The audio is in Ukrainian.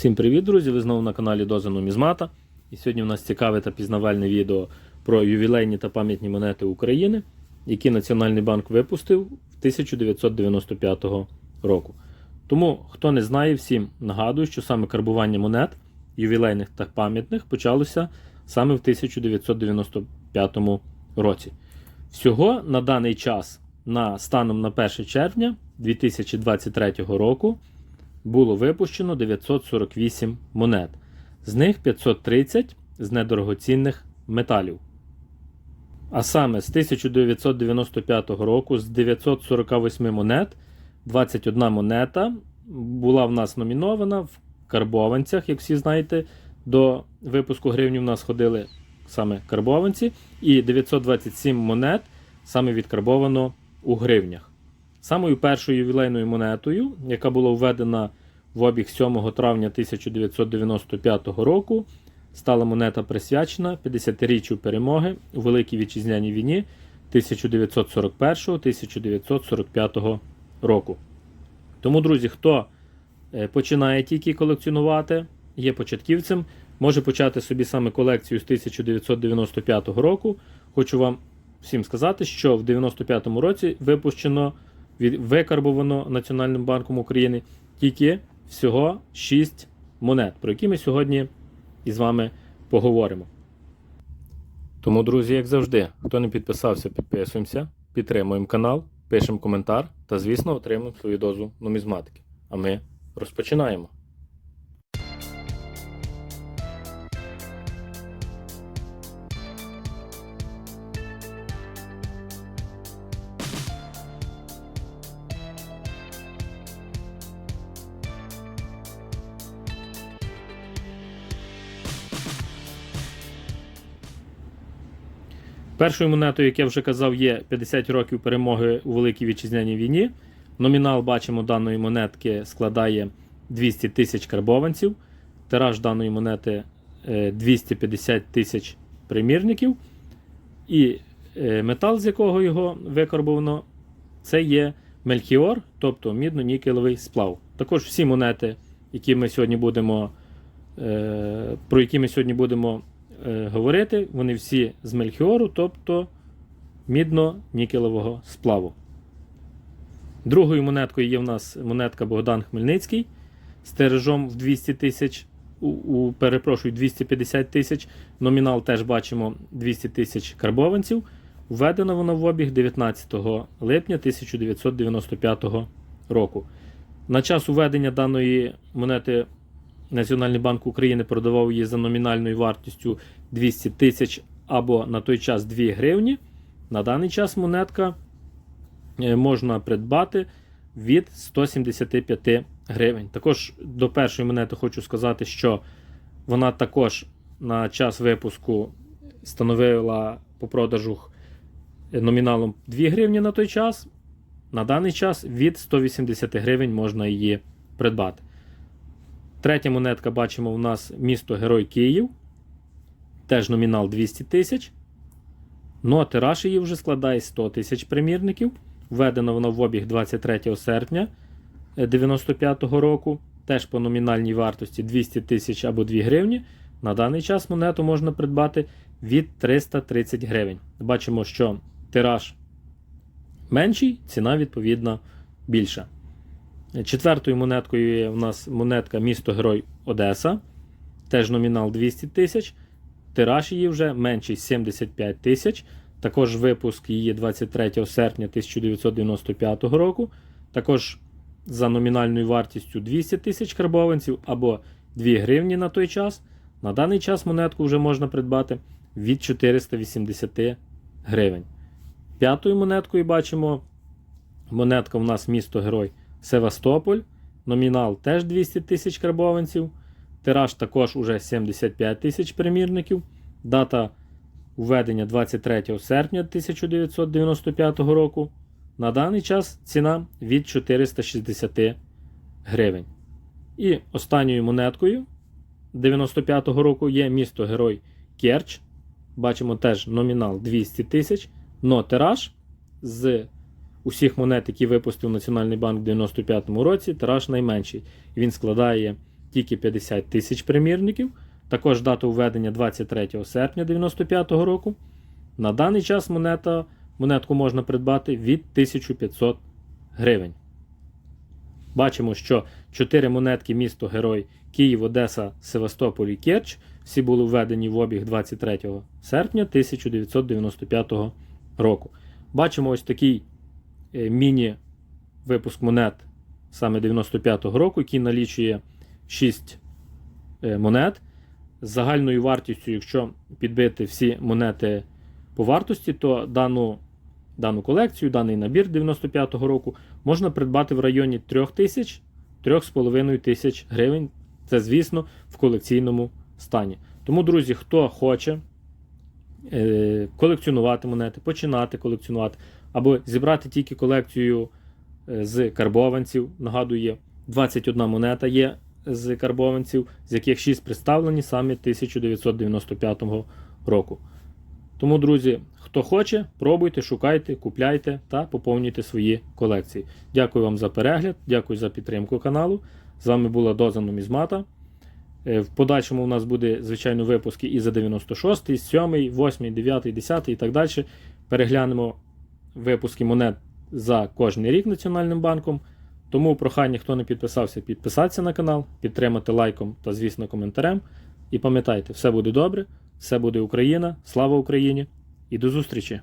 Всім привіт, друзі! Ви знову на каналі Доза Нумізмата. І сьогодні у нас цікаве та пізнавальне відео про ювілейні та пам'ятні монети України, які Національний банк випустив в 1995 року. Тому, хто не знає, всім нагадую, що саме карбування монет ювілейних та пам'ятних почалося саме в 1995 році. Всього на даний час, на станом на 1 червня 2023 року, було випущено 948 монет. З них 530 з недорогоцінних металів. А саме з 1995 року з 948 монет 21 монета була в нас номінована в карбованцях, як всі знаєте, до випуску гривні в нас ходили саме карбованці, і 927 монет саме відкарбовано у гривнях. Самою першою ювілейною монетою, яка була введена в обіг 7 травня 1995 року, стала монета присвячена 50-річчю перемоги у Великій Вітчизняній війні 1941-1945 року. Тому, друзі, хто е, починає тільки колекціонувати, є початківцем, може почати собі саме колекцію з 1995 року. Хочу вам всім сказати, що в 1995 році випущено викарбовано Національним банком України тільки всього 6 монет, про які ми сьогодні із вами поговоримо. Тому, друзі, як завжди, хто не підписався, підписуємося, підтримуємо канал, пишемо коментар та, звісно, отримуємо свою дозу нумізматики. А ми розпочинаємо. Першою монетою, як я вже казав, є 50 років перемоги у Великій Вітчизняній війні. Номінал, бачимо, даної монетки складає 200 тисяч карбованців. Тираж даної монети е, 250 тисяч примірників. І е, метал, з якого його викарбовано, це є мельхіор, тобто мідно-нікелевий сплав. Також всі монети, які ми сьогодні будемо, е, про які ми сьогодні будемо е, говорити, вони всі з мельхіору, тобто мідно-нікелевого сплаву. Другою монеткою є в нас монетка Богдан Хмельницький з тиражом в 200 тисяч. У, у, перепрошую, 250 тисяч. Номінал теж бачимо 200 тисяч карбованців. Введено воно в обіг 19 липня 1995 року. На час уведення даної монети Національний банк України продавав її за номінальною вартістю 200 тисяч або на той час 2 гривні. На даний час монетка е, можна придбати від 175 гривень. Також до першої монети хочу сказати, що вона також на час випуску становила по продажу номіналом 2 гривні на той час. На даний час від 180 гривень можна її придбати. Третя монетка бачимо у нас місто Герой Київ. Теж номінал 200 тисяч. Ну а тираж її вже складає 100 тисяч примірників. Введено воно в обіг 23 серпня 1995 року. Теж по номінальній вартості 200 тисяч або 2 гривні. На даний час монету можна придбати від 330 гривень. Бачимо, що тираж менший, ціна відповідно більша. Четвертою монеткою є у нас монетка місто Герой Одеса. Теж номінал 200 тисяч. Тираж її вже менший 75 тисяч. Також випуск її 23 серпня 1995 року. Також за номінальною вартістю 200 тисяч карбованців або 2 гривні на той час. На даний час монетку вже можна придбати від 480 гривень. П'ятою монеткою бачимо монетка у нас місто Герой Севастополь. Номінал теж 200 тисяч карбованців. Тираж також уже 75 тисяч примірників. Дата введення 23 серпня 1995 року. На даний час ціна від 460 гривень. І останньою монеткою 95-го року є місто Герой Керч. Бачимо теж номінал 200 тисяч. Но тираж з усіх монет, які випустив Національний банк в 95-му році, тираж найменший. Він складає тільки 50 тисяч примірників. Також дата введення 23 серпня 1995 року. На даний час монета, монетку можна придбати від 1500 гривень. Бачимо, що 4 монетки місто Герой Київ, Одеса, Севастополь і Керч всі були введені в обіг 23 серпня 1995 року. Бачимо ось такий міні-випуск монет саме 95-го року, який налічує 6 е, монет. З загальною вартістю, якщо підбити всі монети по вартості, то дану, дану колекцію, даний набір 95-го року можна придбати в районі 3 тисяч 3,5 тисяч гривень. Це, звісно, в колекційному стані. Тому, друзі, хто хоче е, колекціонувати монети, починати колекціонувати, або зібрати тільки колекцію е, з карбованців, нагадую, є 21 монета є з карбованців, з яких 6 представлені саме 1995 року. Тому, друзі, хто хоче, пробуйте, шукайте, купляйте та поповнюйте свої колекції. Дякую вам за перегляд, дякую за підтримку каналу. З вами була Доза Нумізмата. Е, В подальшому у нас буде, звичайно, випуски і за 96, 7, 8, 9, 10 і так далі. Переглянемо випуски монет за кожний рік Національним банком. Тому прохання, хто не підписався, підписатися на канал, підтримати лайком та, звісно, коментарем. І пам'ятайте, все буде добре, все буде Україна, слава Україні і до зустрічі!